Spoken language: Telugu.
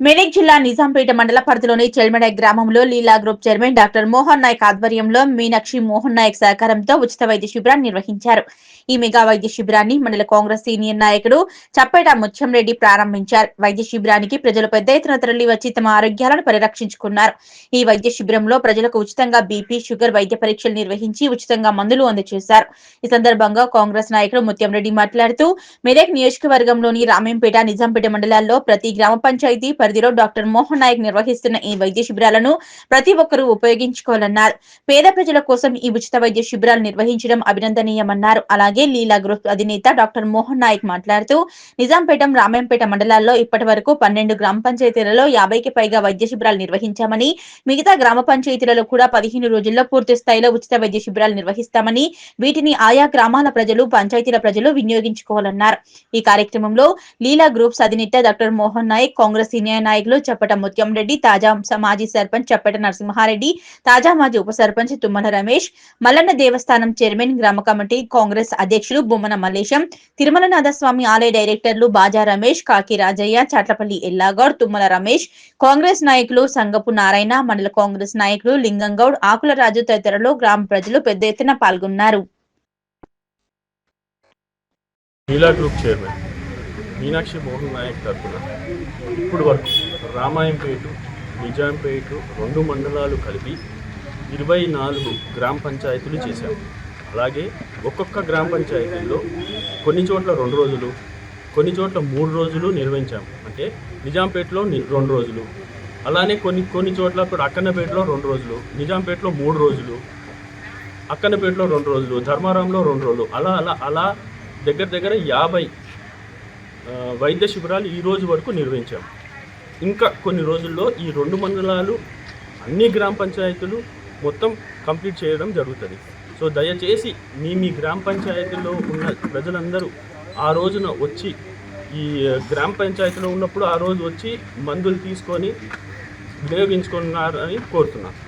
మెదక్ జిల్లా నిజాంపేట మండల పరిధిలోని చెల్మెడ గ్రామంలో Leela group chairman doctor Mohan Naik ఆధ్వర్యంలో మీనాక్షి మోహన్ నాయక్ సహకారంతో ఉచిత వైద్య శిబిరాన్ని నిర్వహించారు. ఈ మెగా వైద్య శిబిరాన్ని మండల కాంగ్రెస్ సీనియర్ నాయకుడు చప్పేట ముత్యంరెడ్డి ప్రారంభించారు. వైద్య శిబిరానికి ప్రజలు పెద్ద ఎత్తున తరలి వచ్చి తమ ఆరోగ్యాలను పరిరక్షించుకున్నారు. ఈ వైద్య శిబిరంలో ప్రజలకు ఉచితంగా బీపీ షుగర్ వైద్య పరీక్షలు నిర్వహించి ఉచితంగా మందులు అందజేశారు. ఈ సందర్భంగా కాంగ్రెస్ నాయకుడు ముత్యంరెడ్డి మాట్లాడుతూ మెదక్ నియోజకవర్గంలోని రామేంపేట నిజాంపేట మండలాల్లో ప్రతి గ్రామ పంచాయతీ పరిధిలో డాక్టర్ మోహన్ నాయక్ నిర్వహిస్తున్న ఈ వైద్య శిబిరాలను ప్రతి ఒక్కరూ ఉపయోగించుకోవాలన్నారు. పేద ప్రజల కోసం ఈ ఉచిత వైద్య శిబిరాలు నిర్వహించడం అభినందనీయమన్నారు. అలాగే లీలా గ్రూప్ అధినేత డాక్టర్ మోహన్ నాయక్ మాట్లాడుతూ నిజాంపేట రామాయంపేట మండలాల్లో ఇప్పటి వరకు పన్నెండు గ్రామ పంచాయతీలలో యాభైకి పైగా వైద్య శిబిరాలు నిర్వహించామని మిగతా గ్రామ పంచాయతీలలో కూడా పదిహేను రోజుల్లో పూర్తి స్థాయిలో ఉచిత వైద్య శిబిరాలు నిర్వహిస్తామని వీటిని ఆయా గ్రామాల ప్రజలు పంచాయతీల ప్రజలు వినియోగించుకోవాలన్నారు. ఈ కార్యక్రమంలో లీలా గ్రూప్స్ అధినేత డాక్టర్ మోహన్ నాయక్ కాంగ్రెస్ సీనియర్ నాయకులు చప్పట ముత్యం రెడ్డి తాజా మాజీ సర్పంచ్ చప్పట నరసింహారెడ్డి తాజా మాజీ ఉప సర్పంచ్ తుమ్మల రమేష్ మల్లన్న దేవస్థానం చైర్మన్ గ్రామ కమిటీ కాంగ్రెస్ అధ్యక్షులు బొమ్మన మల్లేశం తిరుమలనాథస్వామి ఆలయ డైరెక్టర్లు బాజా రమేష్ కాకి రాజయ్య చాట్లపల్లి ఎల్లాగౌడ్ తుమ్మల రమేష్ కాంగ్రెస్ నాయకులు సంగపు నారాయణ మండల కాంగ్రెస్ నాయకులు లింగంగౌడ్ ఆకుల రాజు తదితరులు గ్రామ ప్రజలు పెద్ద ఎత్తున పాల్గొన్నారు. Group chairman. మీనాక్షి మోహన్ నాయక్ తరఫున ఇప్పుడు వరకు రామాయంపేట నిజాంపేట రెండు మండలాలు కలిపి ఇరవై నాలుగు గ్రామ పంచాయతీలు చేశాము అలాగే ఒక్కొక్క గ్రామ పంచాయతీల్లో కొన్ని చోట్ల రెండు రోజులు కొన్ని చోట్ల మూడు రోజులు నిర్వహించాము అంటే నిజాంపేటలో ని- రెండు రోజులు అలానే కొన్ని కొన్ని చోట్ల ఇప్పుడు అక్కన్నపేటలో రెండు రోజులు నిజాంపేటలో మూడు రోజులు అక్కన్నపేటలో రెండు రోజులు ధర్మారంలో రెండు రోజులు అలా అలా అలా దగ్గర దగ్గర యాభై వైద్య శిబిరాలు ఈ రోజు వరకు నిర్వహించాం. ఇంకా కొన్ని రోజుల్లో ఈ రెండు మండలాలు అన్ని గ్రామ పంచాయతీలు మొత్తం కంప్లీట్ చేయడం జరుగుతుంది. సో దయచేసి మీ మీ గ్రామ పంచాయతీలో ఉన్న ప్రజలందరూ ఆ రోజున వచ్చి ఈ గ్రామ పంచాయతీలో ఉన్నప్పుడు ఆ రోజు వచ్చి మందులు తీసుకొని వినియోగించుకున్నారని కోరుతున్నాను